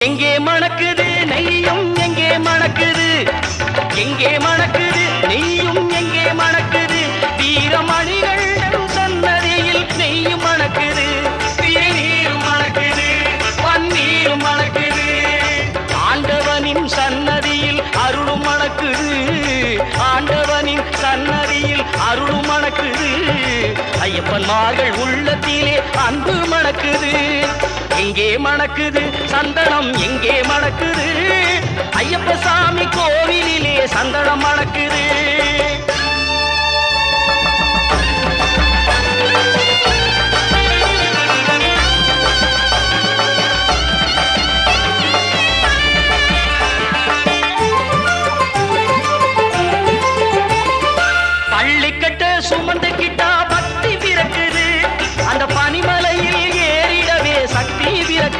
எங்கே மணக்குது நெய்யும் எங்கே மணக்குது? எங்கே மணக்குது நெய்யும் எங்கே மணக்குது? வீரமணிகள் சன்னதியில் நெய்யும் மணக்குது. திருநீரும் மணக்குது பன்னீரும் மணக்குது. ஆண்டவனின் சன்னதியில் அருளும் மணக்குது. ஆண்டவனின் சன்னதியில் அருளும் மணக்குது. ஐயப்பன்மார்கள் உள்ளத்திலே அன்பு மணக்குது. எங்கே மணக்குது சந்தனம் எங்கே மணக்குது. ஐயப்ப சாமி கோவிலிலே சந்தனம் மணக்குது. சுமந்த